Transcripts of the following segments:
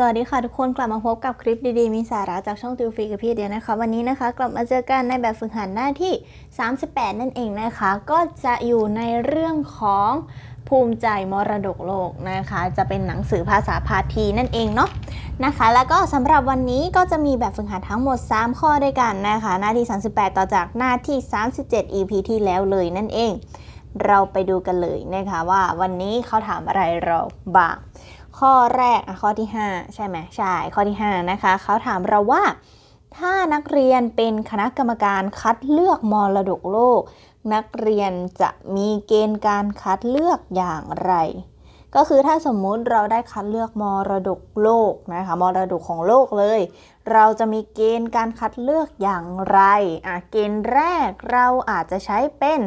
สวัสดีค่ะทุกคนกลับมาพบกับคลิปดีๆ มีสาระจากช่องติวฟรีกับพี่เดียนะคะ วันนี้นะคะกลับมาเจอกันในแบบฝึกหัดหน้าที่ 38 นั่นเองนะคะ ก็จะอยู่ในเรื่องของภูมิใจมรดกโลกนะคะ จะเป็นหนังสือภาษาพาทีนั่นเองเนาะนะคะ แล้วก็สำหรับวันนี้ก็จะมีแบบฝึกหัดทั้งหมด 3 ข้อด้วยกันนะคะ หน้าที่ 38 ต่อจากหน้าที่ 37 EP ที่แล้วเลยนั่นเอง เราไปดูกันเลยนะคะว่าวันนี้เขาถามอะไรเราบ้าง ข้อแรกอะข้อที่ 5 ใช่ไหมใช่ข้อที่ 5 นะคะเขาถามเราว่า ถ้านักเรียนเป็นคณะกรรมการคัดเลือกมรดกโลก นักเรียนจะมีเกณฑ์การคัดเลือกอย่างไร ก็คือถ้าสมมุติเราได้คัดเลือกมรดกโลกนะคะมรดกของโลกเลย เราจะมีเกณฑ์การคัดเลือกอย่างไรอะเกณฑ์แรกเราอาจจะใช้เป็น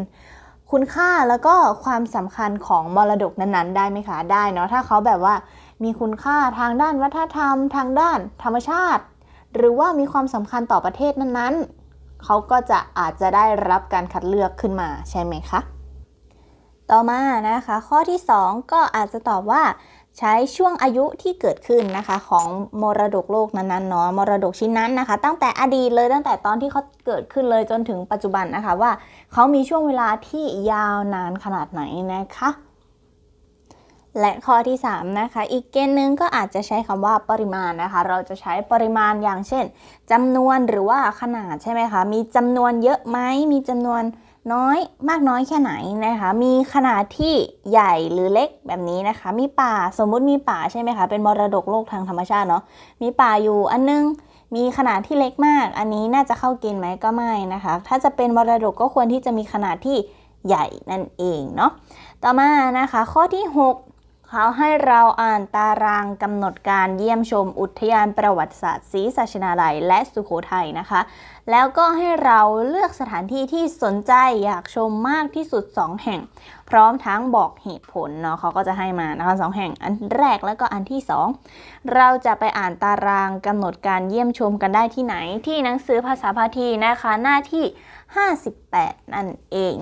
คุณค่าแล้วก็ความสำคัญของมรดกนั้นๆ ได้ไหมคะได้เนาะถ้าเขาแบบว่ามีคุณค่าทางด้านวัฒนธรรม ทางด้านธรรมชาติ หรือว่ามีความสำคัญต่อประเทศนั้นๆ เขาก็จะอาจจะได้รับการคัดเลือกขึ้นมาใช่ไหมคะ ต่อมานะคะ ข้อที่ 2 ก็อาจจะตอบว่า ใช้ช่วงอายุที่เกิดขึ้นนะคะ ของมรดกโลกนั้นๆเนาะมรดกชิ้นนั้นนะคะ ตั้งแต่อดีตเลยตั้งแต่ตอนที่เขาเกิดขึ้นเลยจนถึงปัจจุบันนะคะว่าเขามีช่วงเวลาที่ยาวนานขนาดไหนนะคะและข้อที่3นะคะ อีกเกณฑ์หนึ่งก็อาจจะใช้คำว่าปริมาณนะคะ เราจะใช้ปริมาณอย่างเช่นจำนวนหรือว่าขนาดใช่ไหมคะ มีจำนวนเยอะไหมมีจำนวน น้อยมากน้อยแค่ไหนนะคะ มีขนาดที่ใหญ่หรือเล็กแบบนี้นะคะ มีป่าสมมุติมีป่าใช่ไหมคะ เป็นมรดกโลกทางธรรมชาติเนาะ มีป่าอยู่อันนึง มีขนาดที่เล็กมาก อันนี้น่าจะเข้าเกณฑ์ไหมก็ไม่นะคะ ถ้าจะเป็นมรดกก็ควรที่จะมีขนาดที่ใหญ่นั่นเองเนาะ ต่อมานะคะ ข้อที่ 6 เขาให้เราอ่านตารางกำหนดการเยี่ยมชมอุทยานประวัติศาสตร์ศรีสัชนาลัย และสุโขทัยนะคะ แล้วก็ให้เราเลือกสถานที่ที่สนใจอยากชมมากที่สุด 2 แห่ง พร้อมทั้งบอกเหตุผลเนาะเขาก็จะให้มานะคะสองแห่งอันแรกแล้วก็อันที่ 2 เราจะไปอ่านตารางกำหนดการเยี่ยมชมกันได้ที่ไหนที่หนังสือภาษาพาทีนะคะหน้าที่ 58 นั่นเอง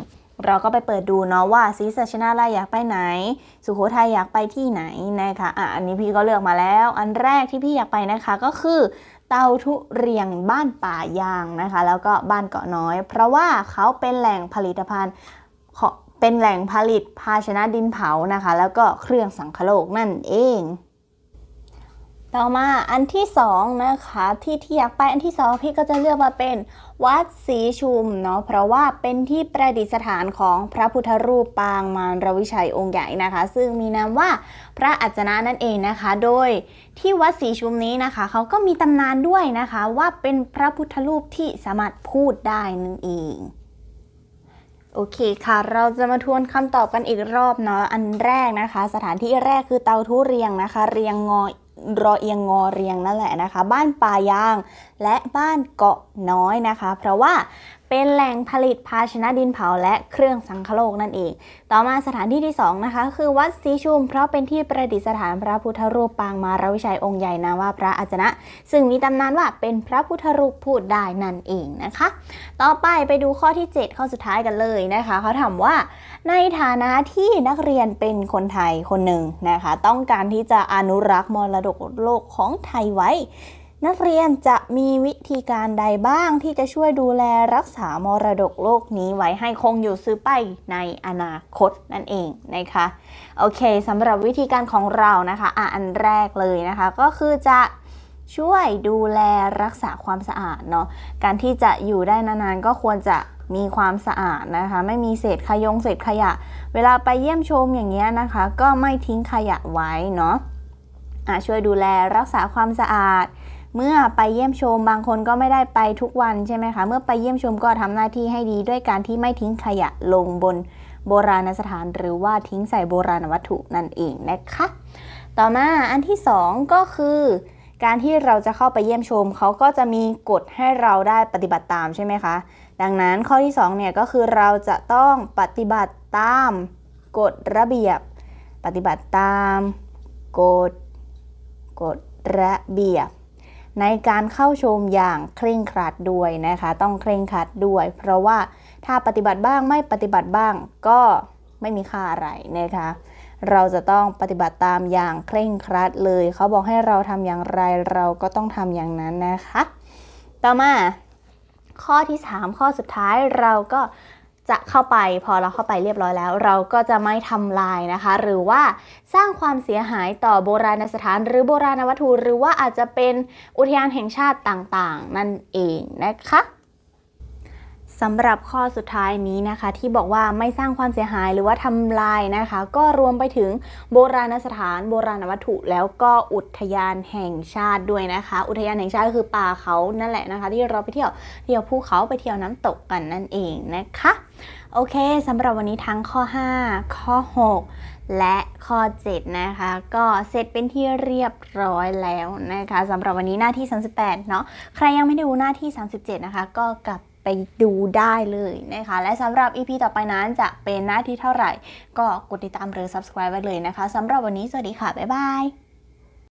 เราก็ไปเปิดดูเนาะว่าศรีสัชนาลัยอยากไปไหน สุโขทัยอยากไปที่ไหนนะคะอะอันนี้พี่ก็เลือกมาแล้ว อันแรกที่พี่อยากไปนะคะก็คือเตาทุเรียงบ้านป่ายางนะคะ แล้วก็บ้านเกาะน้อย เพราะว่าเขาเป็นแหล่งผลิตภัณฑ์ของเป็นแหล่งผลิตภาชนะดินเผานะคะ แล้วก็เครื่องสังคโลกนั่นเอง ต่อมาอันที่สองนะคะที่ที่อยากไปอันที่สองพี่ก็จะเลือกมาเป็นวัดศรีชุมเนาะเพราะว่าเป็นที่ประดิษฐานของพระพุทธรูปปางมารวิชัยองค์ใหญ่นะคะ ซึ่งมีนามว่าพระอัจนะนั่นเองนะคะ โดยที่วัดศรีชุมนี้นะคะเขาก็มีตำนานด้วยนะคะว่าเป็นพระพุทธรูปที่สามารถพูดได้นั่นเองโอเคค่ะ เราจะมาทวนคำตอบกันอีกรอบเนาะอันแรกนะคะ สถานที่แรกคือเตาทุเรียงนะคะ เรียงงอ รอเอียงงอเรียงนั่นแหละนะคะ บ้านป่ายางและบ้านเกาะน้อยนะคะ เพราะว่า เป็นแหล่งผลิตภาชนะดินเผาและเครื่องสังคโลกนั่นเอง ต่อมาสถานที่ที่สองนะคะ คือวัดศรีชุม เพราะเป็นที่ประดิษฐานพระพุทธรูปปางมารวิชัยองค์ใหญ่นามว่าพระอาจนะ ซึ่งมีตำนานว่าเป็นพระพุทธรูปพูดได้นั่นเองนะคะ ต่อไปไปดูข้อที่ 7 ข้อสุดท้ายกันเลยนะคะเขาถามว่า ในฐานะที่นักเรียนเป็นคนไทยคนหนึ่งนะคะ ต้องการที่จะอนุรักษ์มรดกโลกของไทยไว้ นักเรียนจะมีวิธีการใดบ้างที่จะช่วยดูแลรักษามรดกโลกนี้ไว้ให้คงอยู่ซื้อไปในอนาคตนั่นเองนะคะโอเคสำหรับวิธีการของเรานะคะอะอันแรกเลยนะคะ ก็คือจะช่วยดูแลรักษาความสะอาดเนาะการที่จะอยู่ได้นานๆก็ควรจะมีความสะอาดนะคะ ไม่มีเศษขยงเศษขยะ เวลาไปเยี่ยมชมอย่างเงี้ยนะคะ ก็ไม่ทิ้งขยะไว้เนาะะช่วยดูแลรักษาความสะอาด เมื่อไปเยี่ยมชมบางคนก็ไม่ได้ไปทุกวันใช่ไหมคะ เมื่อไปเยี่ยมชมก็ทำหน้าที่ให้ดีด้วยการที่ไม่ทิ้งขยะลงบนโบราณสถาน หรือว่าทิ้งใส่โบราณวัตถุนั่นเองนะคะ ต่อมาอันที่สองก็คือการที่เราจะเข้าไปเยี่ยมชมเขาก็จะมีกฎให้เราได้ปฏิบัติตามใช่ไหมคะ ดังนั้นข้อที่2เนี่ยก็คือเราจะต้องปฏิบัติตามกฎระเบียบ ปฏิบัติตามกฎกฎระเบียบ ในการเข้าชมอย่างเคร่งครัดด้วยนะคะ ต้องเคร่งครัดด้วย เพราะว่าถ้าปฏิบัติบ้างไม่ปฏิบัติบ้างก็ไม่มีค่าอะไรนะคะ เราจะต้องปฏิบัติตามอย่างเคร่งครัดเลย เขาบอกให้เราทำอย่างไรเราก็ต้องทำอย่างนั้นนะคะ ต่อมาข้อที่ 3 ข้อสุดท้ายเราก็ จะเข้าไปพอเราเข้าไปเรียบร้อยแล้ว เราก็จะไม่ทำลายนะคะ หรือว่าสร้างความเสียหายต่อโบราณสถาน หรือโบราณวัตถุ หรือว่าอาจจะเป็นอุทยานแห่งชาติต่างๆ นั่นเองนะคะ สำหรับข้อสุดท้ายนี้นะคะ ที่บอกว่าไม่สร้างความเสียหายหรือว่าทำลายนะคะ ก็รวมไปถึงโบราณสถาน โบราณวัตถุ แล้วก็อุทยานแห่งชาติด้วยนะคะ อุทยานแห่งชาติก็คือป่าเขานั่นแหละนะคะ ที่เราไปเที่ยวเที่ยวภูเขาไปเที่ยวน้ำตกกันนั่นเองนะคะ โอเคสำหรับวันนี้ทั้งข้อ 5 ข้อ 6และข้อ 7 นะคะ ก็เสร็จเป็นที่เรียบร้อยแล้วนะคะสำหรับวันนี้หน้าที่ 38 เนาะใครยังไม่ได้ดูหน้าที่ 37 นะคะ ก็กลับ ดูได้เลยนะคะ และสำหรับ EP ต่อไปนั้นจะเป็นหน้าที่เท่าไหร่ ก็กดติดตามหรือ subscribe ไว้เลยนะคะสำหรับวันนี้สวัสดีค่ะ บ๊ายบาย